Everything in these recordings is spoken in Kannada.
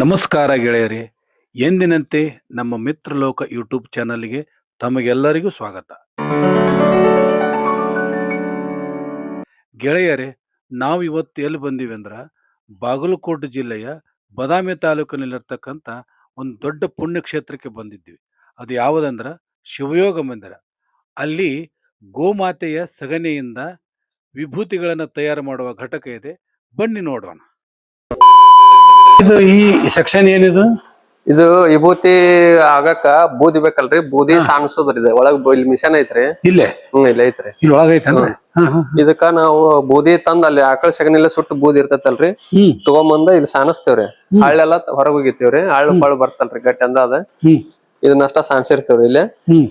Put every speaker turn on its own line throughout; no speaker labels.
ನಮಸ್ಕಾರ ಗೆಳೆಯರೇ. ಎಂದಿನಂತೆ ನಮ್ಮ ಮಿತ್ರಲೋಕ ಯೂಟ್ಯೂಬ್ ಚಾನಲ್ಗೆ ತಮಗೆಲ್ಲರಿಗೂ ಸ್ವಾಗತ. ಗೆಳೆಯರೇ, ನಾವು ಇವತ್ತು ಎಲ್ಲಿ ಬಂದೀವಿ ಅಂದ್ರೆ ಬಾಗಲಕೋಟೆ ಜಿಲ್ಲೆಯ ಬದಾಮಿ ತಾಲೂಕಿನಲ್ಲಿರ್ತಕ್ಕಂಥ ಒಂದು ದೊಡ್ಡ ಪುಣ್ಯಕ್ಷೇತ್ರಕ್ಕೆ ಬಂದಿದ್ದೀವಿ ಅದು ಯಾವುದಂದ್ರೆ ಶಿವಯೋಗ ಮಂದಿರ ಅಲ್ಲಿ ಗೋಮಾತೆಯ ಸಗಣಿಯಿಂದ ವಿಭೂತಿಗಳನ್ನು ತಯಾರು ಮಾಡುವ ಘಟಕ ಇದೆ. ಬನ್ನಿ ನೋಡೋಣ. ಇದು ಈ ಸೆಕ್ಷನ್ ಏನಿದು?
ಇದು ವಿಭೂತಿ ಆಗಕ್ಕ ಬೂದಿ ಬೇಕಲ್ರಿ? ಬೂದಿ ಸಾಣಿಸೋದ್ರಿ ಇದು. ಒಳಗ್ ಇಲ್ಲಿ ಮಿಷನ್ ಐತ್ರಿ.
ಇಲ್ಲೇ?
ಹ್ಮ್ ಇಲ್ಲ ಐತ್ರಿ.
ಇಲ್ಲಿ ಒಳಗ
ಇದಕ್ಕ ನಾವು ಬೂದಿ ತಂದ ಅಲ್ಲಿ ಆಕಳ ಸಗಣಿಲೆ ಸುಟ್ಟು ಬೂದಿ ಇರ್ತೈತಲ್ರಿ. ತಗೊಂಬಂದ ಇಲ್ಲಿ ಸಾಣಿಸ್ತೇವ್ರಿ ಹಳ್ಳೆಲ್ಲ ಹೊರಗ್ ಹೋಗಿತ್ತೇವ್ರಿ. ಹಳ್ಳು ಪಳ್ಳು ಬರ್ತಲ್ರಿ ಗಟ್ಟಿ ಅಂದ ಅದ ಇದನ್ನಷ್ಟ ಸಾಣಿಸಿರ್ತೇವ್ರಿ ಇಲ್ಲೇ.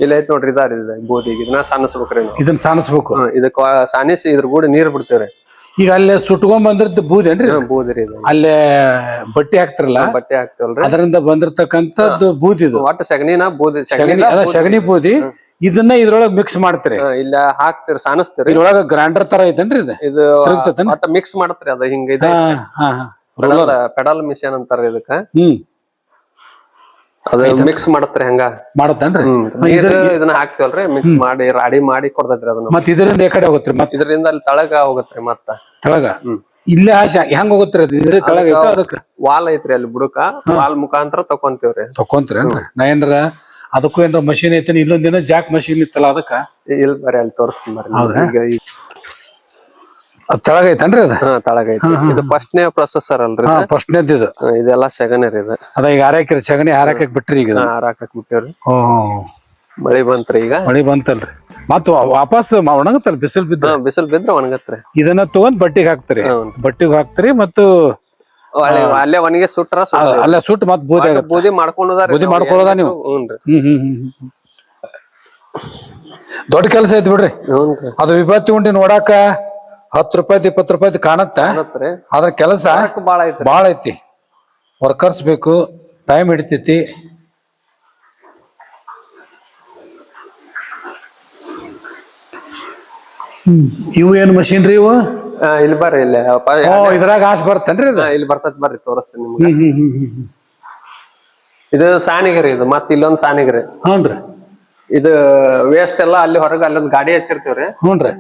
ಇಲ್ಲ ಐತ್ ನೋಡ್ರಿ ಇದಾರಿ ಬೂದಿಗೆ. ಬೂದಿ ಇದನ್ನ ಸಾಣಿಸ್ಬೇಕ್ರಿ ನಾವು.
ಇದನ್ನ ಸಾಣಿಸ್ಬೇಕು
ಇದಕ್ಕ ಸಾಣಿಸಿ ಇದ್ರ ಕೂಡ ನೀರ್ ಬಿಡ್ತೇವ್ರಿ.
ಈಗ ಅಲ್ಲೇ ಸುಟ್ಕೊಂಡ್ ಬಂದಿರ್ತ ಬೂದೇನ್ರಿ
ಬೂದ್ರಿ ಇದು.
ಅಲ್ಲೇ ಬಟ್ಟೆ ಹಾಕ್ತಿರಲ್ಲ?
ಬಟ್ಟೆ ಹಾಕ್ತೇವಲ್ರಿ
ಅದರಿಂದ ಬಂದಿರತಕ್ಕಂಥದ್ದು ಬೂದಿ ಇದು.
ಒಟ್ಟ ಸಗಣಿನ ಬೂದಿ
ಸಗಣಿ ಅದ ಸಗಣಿ ಬೂದಿ. ಇದನ್ನ ಇದ್ರೊಳಗ್ ಮಿಕ್ಸ್ ಮಾಡ್ತೀರಿ?
ಇಲ್ಲ ಹಾಕ್ತಿರಿ ಸಾಣಿಸ್ತೀರಿ
ಇದ್ರೊಳಗ ಗ್ರೈಂಡರ್ ತರ ಐತೇನ್ರಿ ಇದು?
ಒಟ್ಟ ಮಿಕ್ಸ್ ಮಾಡತ್ರಿ ಅದ ಹಿಂಗ ಪೆಡಲ್ ಮಿಷನ್ ಅಂತಾರ ಇದಕ್ಕ.
ಹ್ಮ್.
ಅದ ಮಿಕ್ಸ್ ಮಾಡತ್ರಿ ಹಂಗ.
ಮಾಡತ್ತೇನ್ರಿ?
ನೀರ್ ಇದನ್ನ ಹಾಕ್ತಿವಲ್ರಿ ಮಿಕ್ಸ್ ಮಾಡಿ ರಾಡಿ ಮಾಡಿ ಕೊಡ್ತೈತ್ರಿ ಅದನ್ನ.
ಮತ್ ಇದರಿಂದ ಈ ಕಡೆ ಹೋಗತ್ರಿ ಮತ್
ಇದರಿಂದ ಅಲ್ಲಿ ತಳಗ ಹೋಗತ್ರಿ ಮತ್ತ.
ತಳಗ. ಇಲ್ಲೇ ಆಶೆ ಹೆಂಗ್ ಹೋಗತ್ರಿ ಅದು? ಇದ್ರ ತೆಳಗ ಐತ ಅದಕ್ಕ?
ವಾಲ್ ಐತ್ರಿ ಅಲ್ಲಿ ಬುಡಕ. ವಾಲ್ ಮುಖಾಂತರ ತಕೊಂತೀವ್ರಿ.
ತಕೊಂತೀರೇನ್ರಿ? ನಾ ಏನ್ರ ಅದಕ್ಕೂ ಏನ್ರ ಮಷಿನ್ ಐತೆ ಇನ್ನೊಂದಿನ ಜಾಕ್ ಮಷೀನ್ ಇತ್ತಲ್ಲ ಅದಕ್ಕ?
ಇಲ್ಲ ಬರ್ರಿ ಅಲ್ಲಿ ತೋರಿಸ್ತೀನಿ ಬರ್ರಿ
ತೆಳಗ ಐತೇನ್ರಿ ಅದ?
ಹಾ ತಳಗ ಐತಿ ಇದು ಫಸ್ಟ್ನೇ ಪ್ರೊಸೆಸರ್ ಅಲ್ರಿ
ಹಾ
ಇದು.
ಫಸ್ಟ್ನೇದ್ ಇದು.
ಹಾ, ಇದೆಲ್ಲ ಸೆಕೆಂಡ್ ಇದು.
ಅದ ಈಗ ಹಾರಾಕಿರಿ ಸಗಣಿ ಹಾರಾಕಕ್ ಬಿಟ್ರಿ ಈಗ ಇದು.
ಹಾರ ಹಾಕಕ್ ಬಿಟ್ಟೇವ್ರಿ. ಮಳಿ ಬಂತ್ರಿ ಈಗ?
ಮಳಿ ಬಂತಲ್ರಿ. ಮತ್ತ ವಾಪಸ್ ಮ- ಒಣಗತ್ತಲ್ಲ ಬಿಸಿಲು ಬಿದ್ದ
ಹಾ ಬಿಸಿಲ್ ಬಿದ್ರ ಒಣಗತ್ರಿ.
ಇದನ್ನ ತಗೊಂಡ್ ಬಟ್ಟಿಗೆ ಹಾಕ್ತಿರಿ. ಬಟ್ಟಿಗೆ ಹಾಕ್ತಿರಿ ಮತ್ತು
ಅಲ್ಲೇ- ಅಲ್ಲೇ ಒಣಗಿ ಸುಟ್ರ
ಅ-. ಅಲ್ಲೇ ಸುಟ್ಟು ಮತ್ ಬೂದಿ ಆಗತ್ತೆ.
ಬೂದಿ ಮಾಡ್ಕೊಂಡದ
ಬೂದಿ ಮಾಡ್ಕೊಳ್ಳೋದಾ ನೀವು?
ಹ್ಞೂನ್ರಿ.
ಹ್ಮ್ ಹ್ಮ್ ಹ್ಮ್ ಹ್ಮ್. ದೊಡ್ಡ ಕೆಲಸ ಐತಿ ಬಿಡ್ರಿ.
ಹ್ಞೂನ್ರಿ.
ಅದು ವಿಭತ್ತಿ ಉಂಡಿ ನೋಡಾಕ ಹತ್ತು ರೂಪಾಯಿ ಇಪ್ಪತ್ತು ರೂಪಾಯಿ ಕಾಣತ್ತ. ಅದ್ರ ಕೆಲಸ
ಬಾಳ ಐತ್ರಿ.
ಬಾಳ ಐತಿ. ವರ್ಕರ್ಸ್ ಬೇಕು ಟೈಮ್ ಹಿಡಿತೈತಿ. ಇವು ಏನ್ ಮಷಿನ್ ರೀ ಇವು?
ಆ, ಇಲ್ಲಿ ಬರ್ರಿ ಇಲ್ಲಿ.
ಓ ಇದ್ರಾಗ ಆಸ್ ಬರ್ತೇನ್ರಿ ಇದು?
ಇಲ್ಲಿ ಬರ್ತದ ಬರ್ರಿ ತೋರಿಸ್ತೀನಿ ನಿಮ್ಗೆ.
ಹ್ಮ್ ಹ್ಮ್ ಹ್ಮ್ ಹ್ಮ್ ಹ್ಮ್.
ಇದು ಸಾನಿಗರಿ ಇದು ಮತ್ತ್ ಇಲ್ಲೊಂದ್ ಸಾಣಿಗ್ರಿ
ರೀ.
ಇದು ವೇಸ್ಟ್ ಎಲ್ಲ ಅಲ್ಲಿ ಹೊರಗೆ ಅಲ್ಲೊಂದ್ ಗಾಡಿ ಹಚ್ಚಿರ್ತೀವ್ರಿ.
ಹ್ಞೂನ್ರಿ.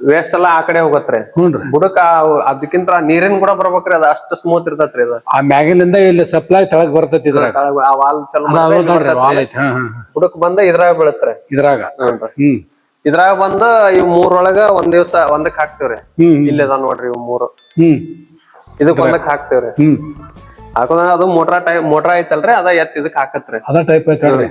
ವೇಸ್ಟ್ ಎಲ್ಲ ಆ ಕಡೆ ಹೋಗತ್ರಿ.
ಹ್ಞೂನ್ರಿ
ಬುಡಕ ಅದಕ್ಕಿಂತ ನೀರಿನ ಕೂಡ ಬರ್ಬೇಕ್ರಿ ಅದ ಅಷ್ಟು ಸ್ಮೂತ್ ಇರ್ತತ್ರಿ ಅದ
ಆ ಮ್ಯಾಗಿನಿಂದ ಇಲ್ಲಿ ಸಪ್ಲೈ ತೆಳಗ್ ಬರ್ತೈತಿ ಇದ್ರಾಗ.
ಆ ವಾಲ್ ಚಲೋ
ನೋಡ್ರಿ ವಾಲ್ ಐತಿ. ಹಾ ಹಾ ಹಾ.
ಬುಡಕ್ ಬಂದ ಇದ್ರಾಗ ಬೀಳತ್ರಿ.
ಇದ್ರಾಗ.
ಹ್ಞೂನ್ರಿ
ಹ್ಮ್.
ಇದ್ರಾಗ ಬಂದ ಇವ್ ಮೂರೊಳಗ ಒಂದ್ ದಿವ್ಸ ಒಂದಕ್ ಹಾಕ್ತಿವ್ರಿ.
ಹ್ಮ್
ಇಲ್ಲಿ ಅದ ನೋಡ್ರಿ ಇವ್ ಮೂರು.
ಹ್ಮ್.
ಇದಕ್ ಒಂದಕ್ ಹಾಕ್ತಿವ್ರಿ.
ಹ್ಮ್.
ಹಾಕೋದ ಅದು ಮೋಟ್ರಾ ಟೈಪ್ ಮೋಟ್ರಾ ಐತಲ್ರಿ ಅದ ಎತ್ ಇದಕ್ ಹಾಕತ್ರಿ.
ಅದ ಟೈಪ್ ಐತಿ ಹೇಳ್ರಿ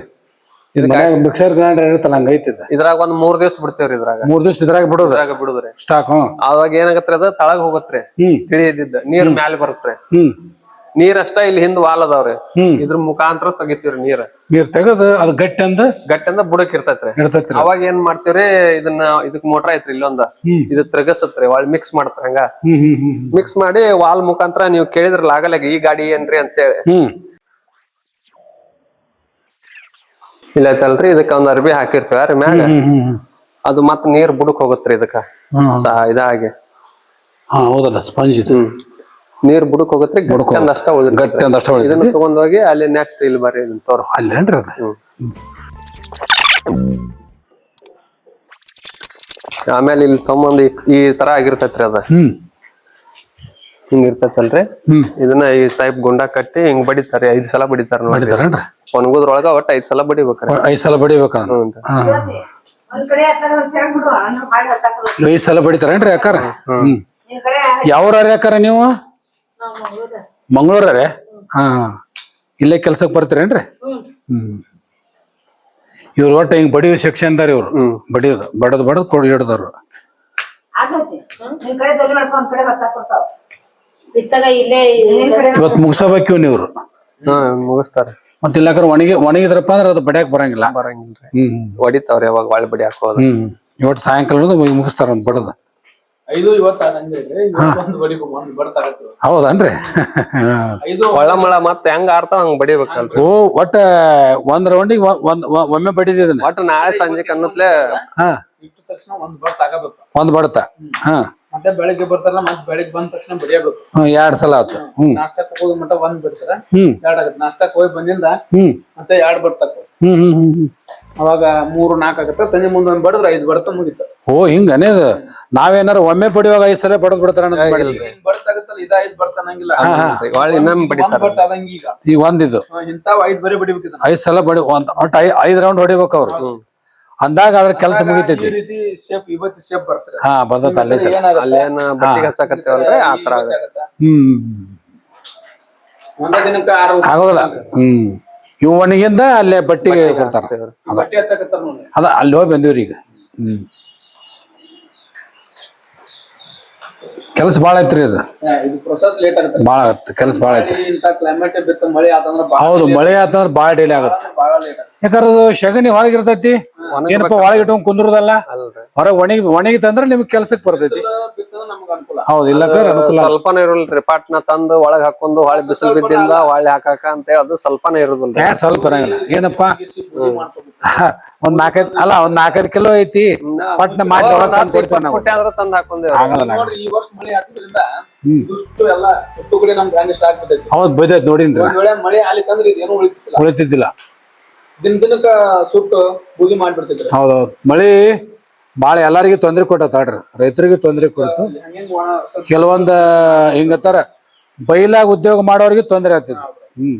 ಮನ್ಯಾಗ ಮಿಕ್ಸರ್ ಗ್ರೈಂಡರ್ ಇರುತ್ತಲ್ಲ ಹಂಗ ಐತಿ ಇದು.
ಇದ್ರಾಗ ಒಂದ್ ಮೂರ್ ದಿವ್ಸ ಬಿಡ್ತೇವ್ರಿ ಇದ್ರಾಗ.
ಮೂರ್ ದಿವ್ಸ ಇದ್ರಾಗ ಬಿಡೋದು?
ಇದ್ರಾಗ ಬಿಡುದ್ರಿ.
ಸ್ಟಾಕ್ ಹ್ಮ್.
ಅವಾಗ ಏನಾಗತ್ರಿ ಅದ? ತಳಗ್ ಹೋಗತ್ರಿ. ತಿಳಿಯದಿದ್ದ ನೀರ್ ಮ್ಯಾಲ ಬರತ್ರಿ.
ಹ್ಮ್.
ನೀರ್ ಅಷ್ಟ ಇಲ್ಲಿ ಹಿಂದ್ ವಾಲ್ ಅದಾವ್ರಿ. ಇದ್ರ ಮುಖಾಂತರ ತೆಗಿತೀವ್ರಿ ನೀರ್.
ನೀರ್ ತೆಗದು ಅದ್ ಗಟ್ಟಿ ಅಂದ
ಗಟ್ಟಿಂದ ಬುಡಕ್ ಇರ್ತೈತ್ರಿ.
ಇರ್ತೈತ್ರಿ.
ಅವಾಗ ಏನ್ ಮಾಡ್ತೀವ್ರಿ? ಇದನ್ನ ಇದಕ್ ಮೋಟ್ರ್ ಐತ್ರಿ ಇಲ್ಲೊಂದ. ಇದ್ ತಿರ್ಗಸತ್ರಿ ಒಳ್ ಮಿಕ್ಸ್ ಮಾಡ್ತಾರ ಹಂಗ. ಮಿಕ್ಸ್ ಮಾಡಿ ವಾಲ್ ಮುಖಾಂತರ ನೀವು ಕೇಳಿದ್ರಲ್ಲ ಆಗಲ್ಲ ಈ ಗಾಡಿ ಏನ್ರಿ ಅಂತೇಳಿ.
ಹ್ಮ್
ಇಲ್ಲ ಐತಲ್ರಿ ಇದಕ್ಕ ಒಂದ್ ಅರ್ಬಿ ಹಾಕಿರ್ತೇವ ಮ್ಯಾಗ?
ಹ್ಮ್ ಹ್ಮ್ ಹ್ಮ್
ಅದು ಮತ್ ನೀರ್ ಬುಡಕ್ ಹೋಗತ್ರಿ ಇದಕ್ಕ. ಸಹ ಇದಾಗಿ.
ಹಾ ಹೌದಲ್ಲ ಸ್ಪಂಜ್ ಇದು.
ನೀರ್ ಬುಡಕ್ ಹೋಗತ್ರಿ ಗಟ್ಟಿ ಅಷ್ಟ
ಗಟ್ಟಿ ಅಷ್ಟ
ಇದನ್ನ ತಗೊಂಡ್ ಹೋಗಿ ಅಲ್ಲಿ ನೆಕ್ಸ್ಟ್ ಇಲ್ಲಿ ಬರ್ರಿ ಇದನ್ನ ತೋರ್
ಅಲ್ಲೇನ್ರಿ ಅದು?
ಆಮೇಲೆ ಇಲ್ಲಿ ತಗೊಂಬಂದ್ ಈ- ಈ ತರ ಆಗಿರ್ತೈತ್ರಿ ಅದ. ಹಿಂಗ್ ಇರ್ತೈತಲ್ರಿ?
ಹ್ಮ್.
ಇದನ್ನ ಈ ಟೈಪ್ ಗುಂಡ ಕಟ್ಟಿ ಹಿಂಗ್ ಬಡಿತಾರ ಐದ್ ಸಲ ಬಡಿತಾರ ನೋಡಿ
ಬಡಿತಾರೇನ್ರಿ?
ಒಣಗುದ್ರೊಳಗ ಒಟ್ಟ ಐದ್ ಸಲ ಬಡಿಬೇಕ್ರಿ.
ಐದ್ ಸಲ
ಬಡಿಬೇಕ?
ಐದ್ ಸಲ ಬಡಿತಾರೇನ್ರಿ ಯಾಕಾರ ಯಾವ್ರ ಯಾಕಾರ ನೀವು?
ಮಂಗಳೂರ
ಹಾ. ಇಲ್ಲೇ ಕೆಲ್ಸಕ್ಕೆ ಬರ್ತೀರೇನ್ರಿ?
ಹ್ಮ್.
ಇವ್ರ ಇವ್ರು ಒಟ್ಟು ಹಿಂಗ್ ಬಡಿಯೋ ಸೆಕ್ಷನ್ ದಾರ ಇವ್ರು. ಬಡಿಯೋದು ಬಡದ್ ಬಡದ್ ಕೊಡಿ ಹಿಡ್ದವ್ರು.
ಬಿತ್ತಾಗ ಇಲ್ಲೇ
ನಿನ್
ಇವತ್ತು ಮುಗಿಸಬೇಕು ನೀವ್ರು
ಹಾ ಮುಗಿಸ್ತಾರ.
ಮತ್ತೆ ಇಲ್ಲಾಕರ್ ಒಣಗಿ ಒಣಗಿದ್ರಪ್ಪ ಅಂದ್ರೆ ಅದು ಬಡಿಯಾಕ ಬರಂಗಿಲ್ಲ.
ಬರಂಗಿಲ್ರಿ.
ಹ್ಮ್
ಹೊಡಿತಾವ್ರಿ ಯಾವಾಗ ಒಳ್ಳೆ ಬಡಿ ಹಾಕೋದು.
ಹ್ಮ್ ಇವತ್ತು ಸಾಯಂಕಾಲ ಮುಗಿಸ್ತಾರ ಒಂದ್ ಬಡದ.
ಐದು ಇವತ್ತ ನಂಗೆ ಒಂದು ಬಡಿ ಒಂದು ಬಡ್ತಾಗತ್ತು
ಹೌದನ್ರಿ?
ಒಳ್ಳ ಮಳ ಮತ್ತ ಹೆಂಗ್ ಆರ್ತಾವ ಹಂಗ್ ಬಡಿಬೇಕಲ್ರಿ.
ಓ ಒಟ್ಟ ಒಂದ್ ರೌಂಡಿಗೆ ಒಂದ್ ಒಮ್ಮೆ ಬಡಿದ
ಒಟ್ಟ ನಾಳೆ ಸಂಜೆ ಅನ್ನತ್ಲೆ
ಹಾ.
ತಕ್ಷಣ ಒಂದ್ ಬರ್ತ ಆಗಬೇಕು.
ಒಂದ್ ಬಡತ ಹಾ.
ಮತ್ತೆ ಬೆಳಗ್ಗೆ ಬರ್ತಾರಲ್ಲ ಮತ್ತೆ ಬೆಳಗ್ಗೆ ಬಂದ ತಕ್ಷಣ ಬಡಿಯಬೇಕು.
ಹ್ಮ್ ಎರಡ್ ಸಲ ಆತು. ಹ್ಮ್.
ನಾಷ್ಟಕ್ಕೆ ಹೋಗಿ ಮಟ್ಟ ಒಂದ್ ಬಿಡ್ತಾರ?
ಹ್ಮ್.
ಎರಡ್ ಆಗತ್ತೆ. ನಾಷ್ಟಕ್ಕೆ ಹೋಗಿ ಬಂದಿಂದ
ಹ್ಮ್.
ಮತ್ತೆ ಎರಡ್ ಬರ್ತಕ್ಕ
ಹ್ಮ್ ಹ್ಮ್ ಹ್ಮ್ ಹ್ಮ್.
ಅವಾಗ ಮೂರು ನಾಲ್ಕು ಆಗತ್ತೆ. ಸಂಜೆ ಮುಂದೆ ಒಂದ್ ಬಡದ್ರ ಐದ್ ಬಡತ ಮುಗಿತ.
ಓ ಹಿಂಗ ಅದು ನಾವೇನಾರ ಒಮ್ಮೆ ಪಡಿಯುವಾಗ ಐದ್ ಸಲ ಬಡದ್ ಬಿಡ್ತಾರ ಅನ್ನೋದ್ ಮಾಡಿದ್ವಿ.
ಹಿಂಗ್ ಬಡ್ತ ಆಗತ್ತಲ್ಲ ಇದ ಐದ್ ಬಡ್ತ ಅನ್ನಂಗಿಲ್ಲ.
ಒಳ್ಳೆ ಇನ್ನೊಮ್ಮೆ ಬಡಿತಾರ.
ಬಡ್ತ ಆದಂಗ ಈಗ.
ಈಗ ಒಂದಿದು.
ಇಂತಾವ್ ಐದ್ ಬರೀ ಬಡಿಬೇಕಿದ.
ಐದ್ ಸಲ ಬಡಿ ಒಂದ್ ಒಟ್ಟ ಐ- ಐದ್ ರೌಂಡ್ ಹೊಡಿಬೇಕು ಅವ್ರು. ಅಂದಾಗ ಅದ್ರ ಕೆಲಸ ಮುಗಿತೈತಿ.
ಈ ರೀತಿ ಶೇಪ್ ಇವತ್ತಿ ಶೇಪ್ ಬರ್ತಾರೆ
ಹಾ ಬಂದತ್ ಅಲ್ಲೇ
ಅಲ್ಲೇನ ಬಟ್ಟಿಗೆ ಹಚ್ಚಾಕತ್ತೇವಲ್ರಿ ಆ ತರ ಆಗತ್ತೆ.
ಹ್ಮ್.
ಒಂದ ದಿನಕ್ಕ ಆರು
ಆಗೋದಿಲ್ಲ. ಹ್ಮ್. ಇವು ಒಣಗಿಂದ ಅಲ್ಲೇ ಬಟ್ಟಿಗೆ ಕೊಡ್ತಾರ. ಅದ ಅಲ್ಲಿ ಹೋಗಿ ಬಂದಿವ್ರಿ ಈಗ. ಹ್ಮ್. ಕೆಲಸ ಬಾಳ ಐತ್ರಿ ಇದು
ಬಹಳ ಇದು ಪ್ರೊಸೆಸ್ ಲೇಟ್ ಆಗುತ್ತೆ.
ಬಾಳ ಕೆಲಸ ಬಹಳ ಐತ್ರಿ.
ಇಂತ ಕ್ಲೈಮೇಟ್ ಬಿತ್ತ ಮಳೆ ಆತಂದ್ರ
ಹೌದು ಮಳೆ ಆತಂದ್ರೆ ಬಾಳ ಡಿಲೇ ಆಗತ್ತೆ.
ಲೇಟ್ ಆಗುತ್ತೆ.
ಯಾಕಂದ್ರೆ ಅದು ಶಗಣಿ ಹೊರಗಿರ್ತೈತಿ ಏನಪ್ಪ ಒಳಗಿಟ್ಟು ಕುಂದ್ರದಲ್ಲ? ಹೊರಗೆ ಒಣಗಿ ಒಣಗಿತಂದ್ರೆ ನಿಮ್ಗೆ ಕೆಲ್ಸಕ್ಕೆ ಬರ್ತೈತಿ. ಹೌದು ಇಲ್ಲ
ಸ್ವಲ್ಪನೇ ಇರಲ್ರಿ ಪಾಟ್ನ ತಂದು ಒಳಗ್ ಹಾಕೊಂಡು ಹೊಳೆ ಬಿಸಿಲು ಬಿದ್ದಿಂದ ಹೊಳೆ ಹಾಕಾಕ ಅಂತೇಳಿ ಅದು ಸ್ವಲ್ಪನೇ
ಇರೋದಿಲ್ಲ ಸ್ವಲ್ಪ ಇರಂಗಿಲ್ಲ ಏನಪ್ಪ? ಒಂದ್ ನಾಲ್ಕೈದ್ ಅಲ್ಲ ಒಂದ್ ನಾಲ್ಕೈದು ಕಿಲೋ ಐತಿ. ಪಟ್ನ ಮಾಡಿ
ಆದ್ರ ತಂದ್
ಈ ವರ್ಷ ಮಳೆ ಹಾಕಿದ್ರಿಂದ
ಹೌದ್ ಬೈದೈತ್ ನೋಡಿನ್ರಿ.
ಒಂದ್ ಮಳೆ ಆಗ್ಲಿಕ್ಕಂದ್ರ ಇದೇನು ಉಳಿತಿಲ್ಲ
ಉಳಿತಿದ್ದಿಲ್ಲ.
ದಿನ ದಿನಕ್ಕ ಸುಟ್ಟು ಬೂದಿ ಮಾಡ್ಬಿಡ್ತಿದ್ರು.
ಹೌದೌದು ಮಳಿ ಬಾಳ ಎಲ್ಲಾರಿಗೂ ಕೊಟ್ಟ ಕೊಟ್ಟತಾಡ್ರಿ ರೈತರಿಗೆ ತೊಂದರೆ ಕೊಡ್ತು ಕೆಲವೊಂದು ಹಿಂಗತ್ತಾರ ಬೈಲಾಗ ಉದ್ಯೋಗ ಮಾಡೋರಿಗೆ ತೊಂದರೆ ಆಗ್ತದೆ. ಹ್ಮ್.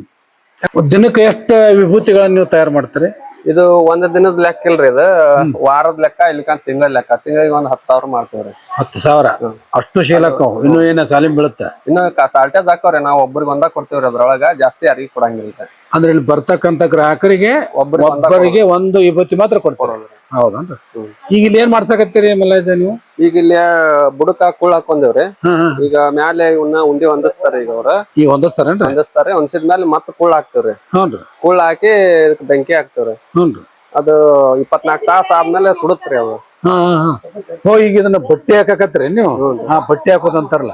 ದಿನಕ್ಕೆ ಎಷ್ಟು ವಿಭೂತಿಗಳನ್ನ ನೀವು ತಯಾರು ಮಾಡ್ತೀರಿ?
ಇದು ಒಂದ್ ದಿನದ ಲೆಕ್ಕ ಇಲ್ರಿ ಇದು. ವಾರದ ಲೆಕ್ಕ ಇಲ್ಲಿಕ ತಿಂಗಳ ಲೆಕ್ಕ. ತಿಂಗಳಿಗೆ ಒಂದ್ ಹತ್ತು ಸಾವಿರ ಮಾಡ್ತೇವ್ರಿ
ಹತ್ತು ಸಾವಿರ? ಅಷ್ಟು ಶೀಲಕ್ಕ? ಇನ್ನು ಏನ ಸಾಲಿಮ್ ಬೀಳುತ್ತೆ?
ಇನ್ನು ಸಾಲ್ಟೇಜ್ ಹಾಕೋರಿ. ನಾವ್ ಒಬ್ರಿಗೆ ಒಂದ ಕೊಡ್ತೇವ್ರಿ ಅದ್ರೊಳಗ. ಜಾಸ್ತಿ ಯಾರಿಗೂ ಕೊಡಂಗಿಲ್ಲ
ಅಂದ್ರೆ ಇಲ್ಲಿ ಬರ್ತಕ್ಕಂತ ಗ್ರಾಹಕರಿಗೆ ಒಬ್ಬರಿಗೆ ಒಂದು ವಿಭೂತಿ ಮಾತ್ರ ಕೊಡ್ತಾರೆ? ಹೌದನ್ರಿ? ಈಗ ಇಲ್ಲಿ ಏನ್ ಮಾಡ್ಸಕತ್ತೀರಿ ಮಲ್ಲಾಜ ನೀವು?
ಈಗ ಇಲ್ಲಿ ಬುಡಕ ಕುಳ್ ಹಾಕೊಂಡೇವ್ರಿ.
ಹಾ ಹಾ.
ಈಗ ಮ್ಯಾಲೆ ಇವನ್ನ ಉಂಡಿ ಹೊಂದಿಸ್ತಾರ ಈಗ ಅವ್ರ.
ಈಗ ಹೊಂದಿಸ್ತಾರೇನ್ರಿ?
ಹೊಂದಿಸ್ತಾರೆ ಹೊಂದಿಸಿದ್ಮೇಲೆ ಮತ್ತ್ ಕುಳ್ ಹಾಕ್ತೇವ್ರಿ.
ಹ್ಞೂನ್ರಿ
ಕುಳ್ ಹಾಕಿ ಇದಕ್ ಬೆಂಕಿ ಹಾಕ್ತೇವ್ರಿ.
ಹ್ಞೂನ್ರಿ
ಅದು ಇಪ್ಪತ್ನಾಲ್ಕು ತಾಸ ಆದ್ಮೇಲೆ ಸುಡುತ್ರಿ ಅದು
ಹಾ ಹಾ ಹಾ. ಓ ಈಗ ಇದನ್ನ ಬಟ್ಟೆ ಹಾಕಕತ್ರಿ ನೀವು? ಹಾ ಬಟ್ಟೆ ಹಾಕೋದ್ ಅಂತಾರಲ್ಲ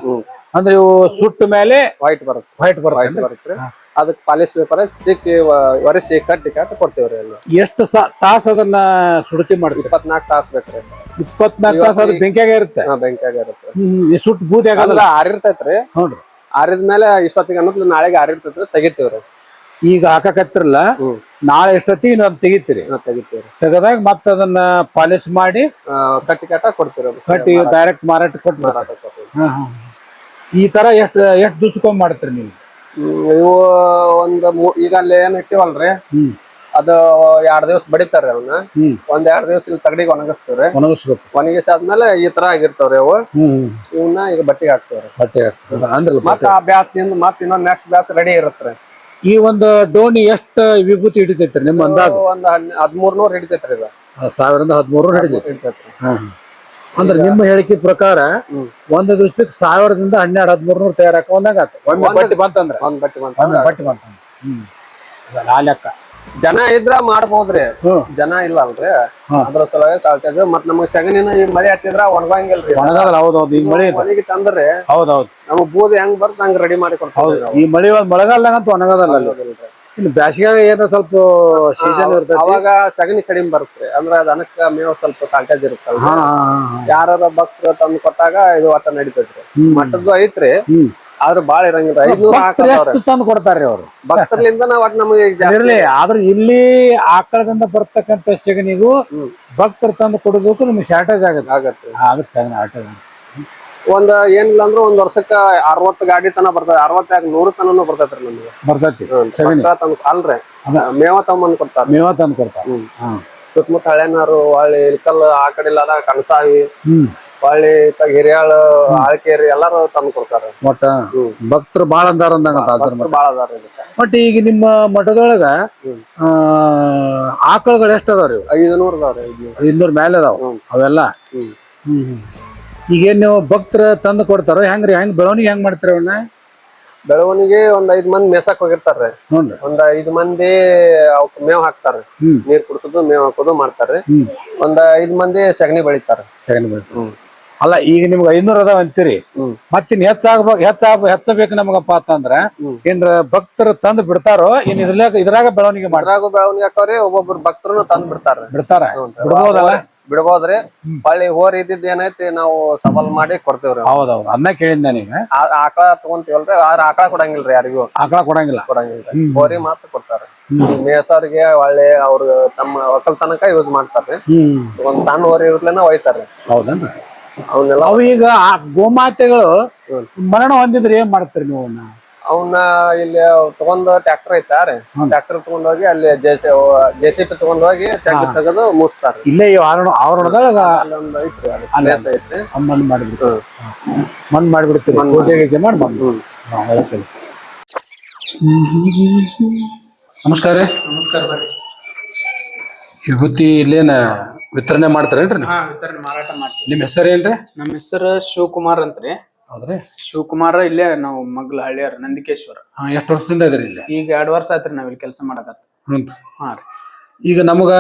ಅಂದ್ರೆ ಇವು ಸುಟ್ಟ ಮೇಲೆ
ವೈಟ್ ಬರುತ್ತೆ.
ವೈಟ್
ವೈಟ್
ಬರುತ್ತೆ.
ಬರುತ್ತೆ ಅದಕ್ಕೆ ಪಾಲಿಶ್ ಪೇಪರ್ ಸ್ಟಿಕ್ ಒರೆಸಿ ಕಟ್ಟಿ ಕಟ್ಟಿ ಕೊಡ್ತೇವ್ರಿ ಎಲ್ಲ
ಎಷ್ಟು ತಾಸ್ ಅದನ್ನ ಸುಡುತಿ ಮಾಡ್ತೀವಿ
ಇಪ್ಪತ್ನಾಲ್ಕು ತಾಸ ಬೇಕ್ರಿ.
ಇಪ್ಪತ್ನಾಲ್ಕು ತಾಸ ಅದು ಬೆಂಕಿಯಾಗ ಇರುತ್ತೆ?
ಬೆಂಕಿಯಾಗ ಇರುತ್ತೆ.
ಹ್ಮ್ ಈ ಸುಟ್ಟು ಬೂದಿ ಆಗಲ್ಲ?
ಆರಿರ್ತೈತ್ರಿ.
ನೋಡ್ರಿ
ಆರಿದ್ಮೇಲೆ ಇಷ್ಟೊತ್ತಿಗೆ ಅನ್ನೋದು ನಾಳೆಗೆ ಆರಿರ್ತೈತ್ರಿ ತೆಗಿತೇವ್ರಿ.
ಈಗ ಹಾಕಕತ್ತಿರಲ್ಲ. ನಾಳೆ ಎಷ್ಟೊತ್ತಿಗೆ ನಾವು ತೆಗಿತೀರಿ?
ಹಾ, ತೆಗಿತೇವ್ರಿ.
ತೆಗೆದಾಗ ಮತ್ತೆ ಅದನ್ನ ಪಾಲಿಶ್ ಮಾಡಿ
ಕಟ್ಟಿ ಕಟ್ಟ ಕೊಡ್ತೀರ.
ಕಟ್ಟಿ ಡೈರೆಕ್ಟ್ ಮಾರಾಟ ಕೊಟ್ಟು
ಮಾರಾಟ ಕೊಡ್ತೇವ್ರಿ.
ಹಾ ಹಾ ಈ ತರ ಎಷ್ಟು ಎಷ್ಟು ದಿವ್ಸಕ್ಕೊಮ್ಮೆ ಮಾಡ್ತೀರಿ ನೀವು?
ಇವು ಒಂದ್ ಮೂ- ಈಗ ಅಲ್ಲಿ ಏನ್ ಇಟ್ಟಿವಲ್ರಿ?
ಹ್ಮ್.
ಅದು ಎರಡ್ ದಿವ್ಸ ಬಡಿತಾರ್ರಿ ಅವನ್ನ
ಹ್ಮ್.
ಒಂದ್ ಎರಡ್ ದಿವ್ಸ ಇಲ್ಲಿ ತಗಡಿಗೆ ಒಣಗಿಸ್ತೇವ್ರಿ.
ಒಣಗಿಸ್ಬೇಕು.
ಒಣಗಿಸಾದ್ಮೇಲೆ ಈ ತರ ಆಗಿರ್ತಾವ್ರಿ ಅವು.
ಹ್ಮ್
ಇವನ್ನ ಈಗ ಬಟ್ಟಿಗೆ ಹಾಕ್ತಾವ್ರಿ.
ಬಟ್ಟೆ ಮತ್ತೆ ಅಂದ್ರಲ್ಲ
ಮತ್ತ
ಬಟ್ಟೆ.
ಆ ಬ್ಯಾಚ್ ಇಂದ ಮತ್ತ ಇನ್ನೊಂದ್ ನೆಕ್ಸ್ಟ್ ಬ್ಯಾಚ್ ರೆಡಿ ಇರತ್ರಿ.
ಈ ಒಂದು ಡೋಣಿ ಎಷ್ಟು ವಿಭೂತಿ ಹಿಡಿತೈತ್ರಿ ನಿಮ್ಮ ಅಂದಾಜು?
ಒಂದ್ ಹದಿಮೂರ್ ನೂರ್ ಹಿಡಿತೈತ್ರಿ ಇದು.
ಸಾವಿರದ ಹದಿಮೂರು ಹಿಡಿತೈತಿ
ಹಿಡಿತೈತ್ರಿ.
ಅಂದ್ರೆ ನಿಮ್ಮ ಹೇಳಿಕೆ ಪ್ರಕಾರ. ಒಂದು ದಿವಸಕ್ಕೆ ಸಾವಿರದಿಂದ ಹನ್ನೆರಡು ಹದಿಮೂರು ನೂರು ತಯಾರಾಕ ಒಂದಾಗ
ಒಂದ್
ಒಂದು- ಬಂತಂದ್ರ.
ಒಂದ್ ಬಟ್ಟಿ ಬಂತ.
ಬಟ್ಟಿ ಬಂತ. ಹ್ಮ್. ಆ ಲೆಕ್ಕ.
ಜನ ಇದ್ರ ಮಾಡ್ಬೋದ್ರಿ. ಜನ ಇಲ್ಲ ಅಲ್ರಿ. ಅದ್ರ ಸಲುವಾಗಿ ಸಾಲ್ಟೇಜ್ ಮತ್ ನಮಗ್ ಸಗಣಿನ ಈಗ ಮಳೆ ಹತ್ತಿದ್ರ ಒಣಗಂಗಿಲ್ರಿ
ಒಣಗಲ್ಲ ಹೌದೌದು ಈ ಮಳೆ
ಒಣಗಿ ತಂದ್ರೆ
ಹೌದೌದು
ನಮಗ್ ಬೂದಿ ಹೆಂಗ್ ಬರ್ತ ಹಂಗ ರೆಡಿ ಮಾಡಿ
ಹೌದು.
ಕೊಡ್ತೀವಿ
ಈ ಮಳೆ ಒಂದ್ ಮಳೆಗಾಲದಾಗಂತೂ ಒಣಗದಲ್ಲ ಅಲ್ಲಿ ಇನ್ನು ಬ್ಯಾಸಿಗೆ ಏನೋ ಸ್ವಲ್ಪ ಸೀಸನ್ ಇರ್ತೈತಿ.
ಅವಾಗ ಸಗಣಿ ಕಡಿಮೆ ಬರುತ್ತೆ. ಅಂದ್ರೆ ದನಕ್ಕ ಮೇವ್ ಸ್ವಲ್ಪ ಸಾಲ್ಟೇಜ್ ಇರುತ್ತಲ್ಲ. ಯಾರ ಭಕ್ತರು ತಂದು ಕೊಟ್ಟಾಗ ಇದು ಆಟ ನಡಿತೈತ್ರಿ.
ಹ್ಮ್.
ಮಟ್ಟದ್ದು ಐತ್ರಿ. ಆದ್ರೆ ಬಾಳ ಇರಂಗಿಲ್ಲ. ಐದ್ನೂರ
ತಂದು ಕೊಡ್ತಾರ್ರಿ ಅವ್ರು?
ಭಕ್ತರ್ಲಿಂದ ನಾವು ಒಟ್ ನಮಗೆ
ಇರ್ಲಿ ಆದ್ರೆ ಇಲ್ಲಿ ಆಕಳದಿಂದ ಬರ್ತಕ್ಕಂಥ ಸಗಣಿಗೂ. ಭಕ್ತರು ತಂದು ಕೊಡೋದಕ್ಕೂ ನಿಮ್ಗೆ ಶಾರ್ಟೇಜ್ ಆಗುತ್ತೆ.
ಆಗತ್ತೆ.
ಆಗುತ್ತೆ ಸಗಣಿ ಆಟ
ಒಂದ್ ಏನಿಲ್ಲ ಅಂದ್ರ ಒಂದ್ ವರ್ಷಕ್ಕ ಅರವತ್ತು ಗಾಡಿ ತನ ಬರ್ತದೆ ಅರವತ್ತಾಗ ನೂರು ತನನು ಬರ್ತೈತ್ರಿ ನಮ್ಗೆ
ಬರ್ತೈತಿ ಸಗಣಿ
ತಂದು ಅಲ್ರಿ. ಮೇವ ತಮ್ಮನ್ ಕೊಡ್ತಾರ
ಮೇವ ತಂದು ಕೊಡ್ತಾರ.
ಸುತ್ತಮುತ್ತ ಹಳೆನಾರು ಹೊಳ್ಳಿ ಇಲ್ಕಲ್ ಆ ಕಡೆ ಇಲ್ಲ ಕಣಸಾವಿ
ಹ್ಮ್
ಹೊಳ್ಳಿ ಹಿರಿಯಾಳ ಆಳ್ಕೇರಿ ಎಲ್ಲಾರು ತಂದು ಕೊಡ್ತಾರ
ಒಟ್ಟ
ಹ್ಮ್.
ಭಕ್ತರು ಬಾಳ ಅಂದಾರ ಅಂದಂಗ
ಬಾಳ ಅದಾರ
ಬಟ್ ಈಗ ನಿಮ್ಮ ಮಠದೊಳಗ
ಆಕಳಗಳು
ಆ ಆಕಳುಗಳು ಎಷ್ಟ್ ಅದಾವ್ರಿ?
ಐದು ನೂರ ಅದಾವ್ರಿ ಐದ್ನೂರ್.
ಮೇಲೆ ಅದಾವ
ಹ್ಮ್.
ಅವೆಲ್ಲ
ಹ್ಮ್.
ಈಗೇನ್ ನೀವು ಭಕ್ತರ ತಂದು ಕೊಡ್ತಾರ? ಹೆಂಗ್ರಿ? ಹೆಂಗ್ ಬೆಳವಣಿಗೆ ಹೆಂಗ್ ಮಾಡ್ತಾರ ಅವನ್ನ
ಬೆಳವಣಿಗೆ ಒಂದ್ ಐದ್ ಮಂದಿ ಮೇಸಕ್ ಹೋಗಿರ್ತಾರ್ರಿ. ಒಂದ್ ಐದ್ ಮಂದಿ ಅವಕ್ ಮೇವ್ ಹಾಕ್ತಾರ
ಹ್ಮ್.
ನೀರ್ ಕುಡ್ಸೋದು ಮೇವ್ ಹಾಕೋದು ಮಾಡ್ತಾರ್ರಿ.
ಹ್ಮ್.
ಒಂದ್ ಐದ್ ಮಂದಿ ಸಗಣಿ ಬೆಳಿತಾರ
ಸಗಣಿ ಬೆಳಿತಾರ.
ಹ್ಮ್.
ಅಲ್ಲ ಈಗ ನಿಮ್ಗೆ ಐನೂರ್ ಅದಾವ ಅಂತೀರಿ.
ಹ್ಮ್.
ಮತ್ತಿನ್ ಹೆಚ್ಚಾಗ್ಬೇಕು ಹೆಚ್ಚಾಗ ಹೆಚ್ಚಬೇಕು ನಮಗಪ್ಪ ಅಂತಂದ್ರ
ಹ್ಮ್.
ಏನ್ರ ಭಕ್ತರು ತಂದು ಬಿಡ್ತಾರೋ? ಇನ್ ಇದ್ರಾಗ ಇದ್ರಾಗ ಬೆಳವಣಿಗೆ ಮಾಡ್ತಾರ.
ಬೆಳವಣಿಗೆ ಹಾಕವ್ರಿ ಒಬ್ಬೊಬ್ರು ಭಕ್ತರು ತಂದ್ ಬಿಡ್ತಾರ?
ಬಿಡ್ತಾರ ಬಿಡ್ಬೋದಲ್ಲ?
ಬಿಡ್ಬೋದ್ರಿ? ಹೊಳ್ಳಿ ಹೋರಿ ಇದ್ದಿದ್ ಏನೈತಿ ನಾವು ಸಬಲ್ ಮಾಡಿ ಕೊಡ್ತೇವ್ರಿ
ಹೌದೌದು ಅದನ್ನ ಕೇಳಿದ್ ನಾನೀಗ
ಆ- ಆಕಳ ತಗೊಂತೀವಲ್ರಿ? ಆದ್ರ ಆಕಳ ಕೊಡಂಗಿಲ್ರಿ ಯಾರಿಗೂ.
ಆಕಳ ಕೊಡಂಗಿಲ್ಲ.
ಕೊಡಂಗಿಲ್ಲ ಹೋರಿ ಮಾತ್ರ ಕೊಡ್ತಾರ. ಮೇಸವ್ರಿಗೆ ಒಳ್ಳೆ ಅವ್ರ ತಮ್ಮ ಒಕ್ಕಲ್ತನಕ ಯೂಸ್ ಮಾಡ್ತಾರ್ರಿ.
ಹ್ಮ್.
ಒಂದ್ ಸಣ್ಣ ಹೋರಿ ಇರ್ಲೇನ ಒಯ್ತಾರ್ರಿ.
ಹೌದನ್ರಿ?
ಅವನ್ನೆಲ್ಲ
ಅವು ಈಗ ಆ ಗೋಮಾತೆಗಳು ಮರಣ ಹೊಂದಿದ್ರೆ ಏನ್ ಮಾಡ್ತೀರಿ ನೀವು ಅವನ್ನ
ಅವನ್ನ ಇಲ್ಲಿ ತಗೊಂಡ್ ಟ್ರಾಕ್ಟರ್ ಐತಾರೆ ಟ್ರಾಕ್ಟರ್ ತಗೊಂಡ್ ಹೋಗಿ ಅಲ್ಲಿ ಜೆಸಿ ಜೆಸಿಪಿ ತಗೊಂಡ್ ಹೋಗಿ ಟ್ರ್ಯಾಕ್ಟರ್ ತೆಗೆದು ಮುಚ್ತಾರ್ರಿ.
ಇಲ್ಲೇ ಈ ಆವರಣ ಆವರಣದೊಳಗ
ಅಲ್ಲೊಂದ್ ಐತ್ರಿ ಅಲ್ಲಿ ಐತ್ರಿ.
ಮಣ್ಣು ಮಾಡಿಬಿಡ್ತೀವಿ ಮಣ್ಣು ಮಾಡಿಬಿಡ್ತೀರಿ. ಪೂಜೆ ಗೀಜೆ ಮಾಡಿ ಬಂದು ನಮಸ್ಕಾರ ರೀ.
ನಮಸ್ಕಾರ ಬರ್ರಿ.
ವಿಭೂತಿ ಇಲ್ಲೇನ ವಿತರಣೆ ಮಾಡ್ತಾರೇನ್ರಿ
ವಿತರಣೆ ಮಾರಾಟ ಮಾಡ್ತೀವಿ.
ನಿಮ್ಮ ಹೆಸರು ಏನ್ರಿ
ನಮ್ಮ ಹೆಸರು ಶಿವಕುಮಾರ್ ಅಂತ್ರಿ.
ಹೌದ್ರಿ
ಶಿವಕುಮಾರ ಇಲ್ಲೇ ನಾವು ಮಗ್ಲ ಹಳ್ಳಿಯರ್ ನಂದಿಕೇಶ್ವರ.
ಹಾ ಎಷ್ಟು ವರ್ಷದಿಂದ ಇದ್ರಿ ಇಲ್ಲಿ?
ಈಗ ಎರಡ್ ವರ್ಷ ಆತ್ರಿ ನಾವ್ ಇಲ್ಲಿ ಕೆಲಸ ಮಾಡಕತ್ತ.
ಹ್ಞೂ
ಹಾ ರೀ.
ಈಗ ನಮಗ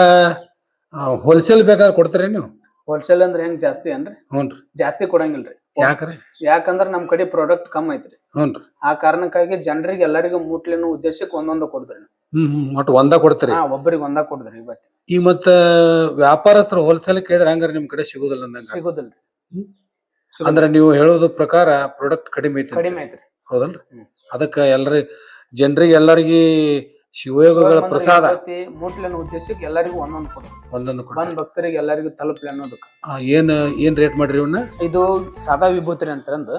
ಹೋಲ್ಸೇಲ್ ಬೇಕಾದ್ರೆ ಕೊಡ್ತೀರಿ ನೀವು?
ಹೋಲ್ಸೇಲ್ ಅಂದ್ರೆ ಹೆಂಗ್ ಜಾಸ್ತಿ ಅನ್ರಿ
ಹ್ಞೂ ರೀ.
ಜಾಸ್ತಿ ಕೊಡಂಗಿಲ್ರಿ.
ಯಾಕ್ರಿ?
ಯಾಕಂದ್ರ ನಮ್ ಕಡೆ ಪ್ರಾಡಕ್ಟ್ ಕಮ್ ಐತ್ರಿ.
ಹ್ಞೂ ರೀ.
ಆ ಕಾರಣಕ್ಕಾಗಿ ಜನರಿಗೆ ಎಲ್ಲರಿಗೂ ಮುಟ್ಲಿನ ಉದ್ದೇಶಕ್ಕೆ ಒಂದೊಂದು ಕೊಡ್ತೀರಿ
ಹ್ಮ್ ಹ್ಮ್ ಒಟ್ಟು ಒಂದ ಕೊಡ್ತೀರಿ?
ಹಾ ಒಬ್ಬರಿಗೆ ಒಂದ ಕೊಡ್ದ್ರಿ ಇವತ್ತು.
ಈಗ ಮತ್ತ ವ್ಯಾಪಾರಸ್ಥರು ಹೋಲ್ಸೇಲ್ ಕೇಳಿದ್ರೆ ಹಂಗಾರೆ ನಿಮ್ ಕಡೆ ಸಿಗುದಿಲ್ಲ ಅಂದಂಗ?
ಸಿಗೋದಿಲ್ರಿ.
ಅಂದ್ರೆ ನೀವು ಹೇಳೋದು ಪ್ರಕಾರ ಪ್ರಾಡಕ್ಟ್ ಕಡಿಮೆ ಐತಿ
ಕಡಿಮೆ ಐತ್ರಿ.
ಹೌದಲ್ರಿ. ಅದಕ್ಕ ಎಲ್ಲರಿ ಜನರಿಗೆ ಎಲ್ಲರಿಗೆ ಶಿವಯೋಗಗಳ ಪ್ರಸಾದ.
ಮುಟ್ಲಿನ ಉದ್ದೇಶಕ್ಕೆ ಎಲ್ಲರಿಗೂ ಒಂದೊಂದು ಕೊಡ
ಒಂದೊಂದು ಕೊಡ
ಒಂದ್ ಭಕ್ತರಿಗೆ ಎಲ್ಲರಿಗೂ ತಲುಪ್ಲಿ ಅನ್ನೋದಕ್ಕೆ.
ಏನ್ ಏನ್ ರೇಟ್ ಮಾಡ್ರಿ ಇವನ್ನ
ಇದು ಸಾದಾ ವಿಭೂತಿ ಅಂತಂದ್.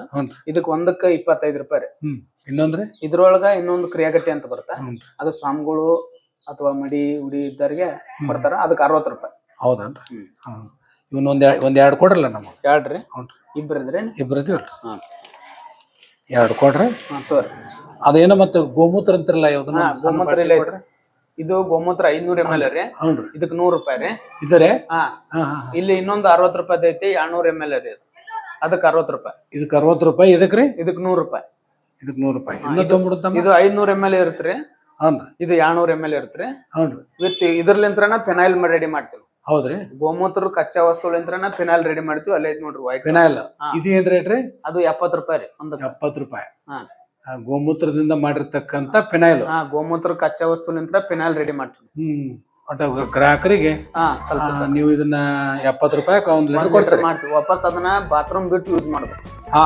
ಇದಕ್ ಒಂದಕ್ಕ ಇಪ್ಪತ್ತೈದು ರೂಪಾಯಿ ರೀ.
ಹ್ಮ್. ಇನ್ನೊಂದ್ರಿ?
ಇದ್ರೊಳಗ ಇನ್ನೊಂದು ಕ್ರಿಯಾಗಟ್ಟಿ ಅಂತ ಬರುತ್ತೆ? ಅದು ಸ್ವಾಮಿಗಳು ಅಥವಾ ಮಡಿ ಉಡಿ ಇದ್ದವ್ರಿಗೆ ಬರ್ತಾರ ಅದಕ್ಕೆ ಅರವತ್ತು ರೂಪಾಯಿ.
ಹೌದನ್ರಿ? ಇವನ್ ಒಂದ್ ಎರಡ್- ಒಂದ್ ಎರಡು ಕೊಡ್ರಲ್ಲ ನಮ್ಮ
ಇಬ್ಬರದ್ರಿ
ಹ್ಞೂ
ಇಬ್ರು ಇದ್ರಿ
ಇಬ್ರು ಇದೀವಲ್ರಿ
ಹಾ.
ಎರಡು ಕೊಡ್ರಿ.
ಹಾ ತೋರಿ.
ಅದೇನೋ ಮತ್ತೆ ಗೋಮೂತ್ರ ಅಂತಿರಲ್ಲ ಯಾವ್ದನ್ನ
ಹಾ
ಒಂದ್
ಗೋಮೂತ್ರ ಇಲ್ಲ. ಐತ್ರಿ. ಇದು ಗೋಮೂತ್ರ ಐದ್ನೂರ ಎಂ ಎಲ್ ರೀ.
ಹ್ಞೂ
ಇದಕ್ ನೂರ್ ರೂಪಾಯಿ ರೀ.
ಇದ್ರೆ?
ಹಾ.
ಹಾ ಹಾ
ಇಲ್ಲಿ ಇನ್ನೊಂದು ಅರವತ್ತು ರೂಪಾಯಿ ಐತಿ ಎರಡ್ನೂರ ಎಂ ಎಲ್ ರೀ ಅದು. ಅದಕ್ಕೆ ಅರವತ್ತು ರೂಪಾಯಿ.
ಇದಕ್ ಅರವತ್ತು ರೂಪಾಯಿ ಇದಕ್ಕೆ ರೀ?
ಇದಕ್ ನೂರ್ ರೂಪಾಯಿ.
ಇದಕ್ಕೆ ನೂರು ರೂಪಾಯಿ. ಇನ್ನೂ ತೊಗೊಂಡ್ಬಿಡುತ್ತಮ್ಮ
ಇದು ಐದ್ನೂರ ಎಂ ಎಲ್ ಇರುತ್ತೆ
ಹ್ಞೂ
ಇದು ಎರಡ್ನೂರ ಎಂ ಎಲ್ ಇರುತ್ತೆ
ಹ್ಞೂ ರೀ
ವಿತ್ ಇದ್ರಲಿಂತ್ರನ ಫಿನೈಲ್ ರೆಡಿ ಮಾಡ್ತೀವಿ.
ಹೌದ್ರಿ?
ಗೋಮೂತ್ರ ಕಚ್ಚಾ ವಸ್ತುಲಿಂತ್ರನ ಫಿನೈಲ್ ರೆಡಿ ಮಾಡ್ತೀವಿ ಅಲ್ಲೇ ಐತಿ ನೋಡ್ರಿ ವೈಟ್
ಫಿನಾಯಿಲ್?
ಹಾ.
ಇದು ಏನ್ ರೇಟ್ ರೀ?
ಅದು ಎಪ್ಪತ್ತು ರೂಪಾಯಿ ರೀ ಒಂದು
ಎಪ್ಪತ್ತು ರೂಪಾಯಿ. ಗೋಮೂತ್ರದಿಂದ ಮಾಡಿರ್ತಕ್ಕಂತ ಫಿನಾಯಿಲ್.
ಹಾ ಗೋಮೂತ್ರ ಕಚ್ಚಾ ವಸ್ತುಲಿಂತ್ರ ಫಿನಾಲ್ ರೆಡಿ ಮಾಡ್ತೀವಿ.
ಹ್ಮ್. ಒಟ್ಟ ಗ್ರಾಹಕರಿಗೆ ನೀವು ಇದನ್ನ ಎಪ್ಪತ್ತು ರೂಪಾಯಿ ಒಂದ್ ಲೀಟರ್
ಕೊಡ್ತೀರಿ. ಮಾಡ್ತೀವಿ. ವಾಪಸ್ ಅದನ್ನ ಬಾತ್ರೂಮ್ ಬಿಟ್ಟು ಯೂಸ್ ಮಾಡ್ಬೇಕು.
ಹಾ.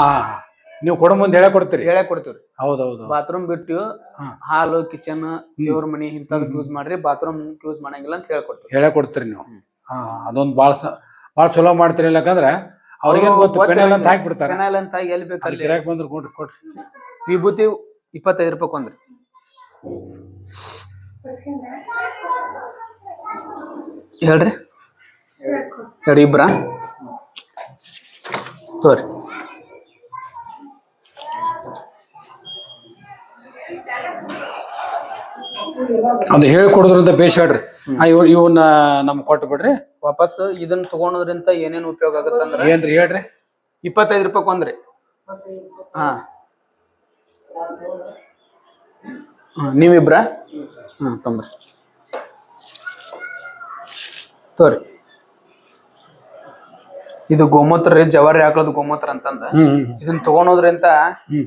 ನೀವು ಕೊಡೋ ಮುಂದೆ ಹೇಳ ಕೊಡ್ತೀರಿ.
ಹೇಳ ಕೊಡ್ತೀವಿ
ಹೌದೌದು.
ಬಾತ್ರೂಮ್ ಬಿಟ್ಟು ಹಾಲು ಕಿಚನ್ ದೇವ್ರ ಮನಿ ಇಂಥದಕ್ಕೆ ಯೂಸ್ ಮಾಡ್ರಿ. ಬಾತ್ರೂಮ್ ಯೂಸ್ ಮಾಡಂಗಿಲ್ಲ ಅಂತ ಹೇಳ್ಕೊಡ್ತೀವಿ
ಹೇಳ ಕೊಡ್ತೀರಿ ನೀವು. ಅದೊಂದು ಭಾಳ ಬಹಳ ಭಾಳ ಚಲೋ ಮಾಡ್ತೀರಿ ಯಾಕಂದ್ರೆ ಅವ್ರಿಗೇನ್ ಗೊತ್ತು ಪೆನಲ್ ಅಂತ ಹಾಕ್ಬಿಡ್ತಾರೆ.
ಪೆನಲ್ ಅಂತ ಎಲ್ಲಿ
ಅಲ್ಲಿ
ಬೇಕಲ್ಲಿ
ಗಿರಾಕ್ ಬಂದ್ರೆ ಕೊಡ್ರಿ ಕೊಡ್ಸಿ
ವಿಭೂತಿ ಇಪ್ಪತ್ತೈದು ರೂಪಾಯಿ ಕೊಂದ್ರಿ. ಹೇಳ್ರಿ. ಎರಡು ಇಬ್ರ? ತೋರಿ.
ಅದು ಹೇಳ್ಕೊಡೋದ್ರಿಂದ ಹೇಳ್ರಿ. ಇವನ್ನ ನಮ್ಗೆ ಕೊಟ್ಟು ಬಿಡ್ರಿ.
ವಾಪಸ್ ಇದನ್ನ ತಗೊಳೋದ್ರಿಂದ ಏನೇನ್ ಉಪಯೋಗ ಆಗತ್ತಂದ್ರ
ಏನ್ರಿ ಹೇಳ್ರಿ.
ಇಪ್ಪತ್ತೈದು ರೂಪಾಯಿ ಕೊಂದ್ರಿ. ಹಾ. ಹಾ, ನೀವಿಬ್ರ? ಹ್ಮ್ ತೊಂಬ್ರಿ ತೋರಿ. ಇದು ಗೋಮೂತ್ರ ರೀ ಜವಾರಿ ಹಾಕೋದು ಗೋಮೂತ್ರ ಅಂತಂದ. ಇದನ್ನ ತಗೊಳೋದ್ರಿಂದ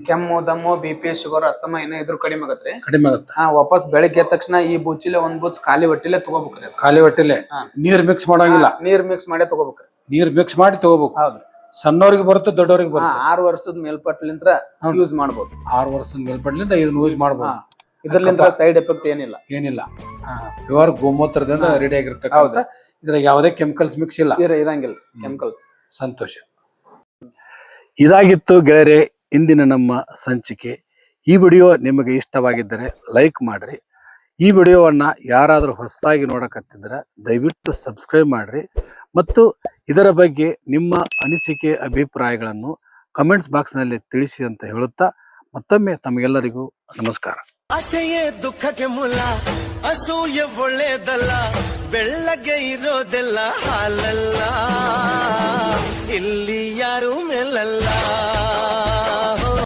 ಕೆಮ್ಮು ದಮ್ಮು ಬಿ ಪಿ ಶುಗರ್ ಅಸ್ತಮ ಏನೋ ಇದ್ರು ಕಡಿಮೆ ಆಗತ್ರಿ.
ಕಡಿಮೆ ಆಗುತ್ತೆ.
ಹಾ ವಾಪಸ್ ಬೆಳಿಗ್ಗೆ ಎದ್ದ ತಕ್ಷಣ ಈ ಬುಚ್ಚಿಲೆ ಒಂದ್ ಬುಚ್ ಖಾಲಿ ಹೊಟ್ಟಿಲೆ ತಗೋಬೇಕ್ರಿ ಅದು.
ಖಾಲಿ ಹೊಟ್ಟಿಲೆ.
ಹಾ.
ನೀರ್ ಮಿಕ್ಸ್ ಮಾಡಂಗಿಲ್ಲ.
ನೀರ್ ಮಿಕ್ಸ್ ಮಾಡೇ ತಗೋಬೇಕ್ರಿ.
ನೀರ್ ಮಿಕ್ಸ್ ಮಾಡಿ ತಗೋಬೇಕು.
ಹೌದು.
ಸಣ್ಣವ್ರಿಗೆ ಬರುತ್ತೆ ದೊಡ್ಡವ್ರಿಗೆ
ಹಾ
ಬರುತ್ತೆ.
ಆರು ವರ್ಷದ ಮೇಲ್ಪಟ್ಲಿಂತ್ರ ಯೂಸ್ ಮಾಡಬಹುದು
ಆರು ವರ್ಷದ ಮೇಲ್ಪಡ್ಲಿಂದ ಇದನ್ನ ಯೂಸ್
ಮಾಡಬಹುದು ಇದ್ರಲಿಂತ್ರ ಸೈಡ್ ಎಫೆಕ್ಟ್ ಏನಿಲ್ಲ.
ಏನಿಲ್ಲ. ಪ್ಯೂರ್ ಗೋಮೂತ್ರದಿಂದ ರೆಡಿ ಆಗಿರ್ತಕ್ಕಂಥ ಇದ್ರಾಗ ಯಾವುದೇ ಕೆಮಿಕಲ್ಸ್ ಮಿಕ್ಸ್ ಇಲ್ಲ.
ಇರ ಇರಂಗಿಲ್ಲ. ಕೆಮಿಕಲ್ಸ್
ಸಂತೋಷ. ಇದಾಗಿತ್ತು ಗೆಳೆಯರೆ, ಇಂದಿನ ನಮ್ಮ ಸಂಚಿಕೆ. ಈ ವಿಡಿಯೋ ನಿಮಗೆ ಇಷ್ಟವಾಗಿದ್ದರೆ ಲೈಕ್ ಮಾಡಿರಿ. ಈ ವಿಡಿಯೋವನ್ನು ಯಾರಾದರೂ ಹೊಸದಾಗಿ ನೋಡಕತ್ತಿದ್ರೆ ದಯವಿಟ್ಟು ಸಬ್ಸ್ಕ್ರೈಬ್ ಮಾಡಿರಿ. ಮತ್ತು ಇದರ ಬಗ್ಗೆ ನಿಮ್ಮ ಅನಿಸಿಕೆ, ಅಭಿಪ್ರಾಯಗಳನ್ನು ಕಮೆಂಟ್ಸ್ ಬಾಕ್ಸ್ನಲ್ಲಿ ತಿಳಿಸಿ ಅಂತ ಹೇಳುತ್ತಾ ಮತ್ತೊಮ್ಮೆ ತಮಗೆಲ್ಲರಿಗೂ ನಮಸ್ಕಾರ.
ಅಸೆಯೇ ದುಃಖಕ್ಕೆ ಮೂಲ, ಅಸೂಯ ಒಳ್ಳೇದಲ್ಲ ಬೆಳ್ಳಗೆ ಇರೋದೆಲ್ಲ ಹಾಲಲ್ಲ. ಇಲ್ಲಿ ಯಾರು ಮೇಲಲ್ಲ.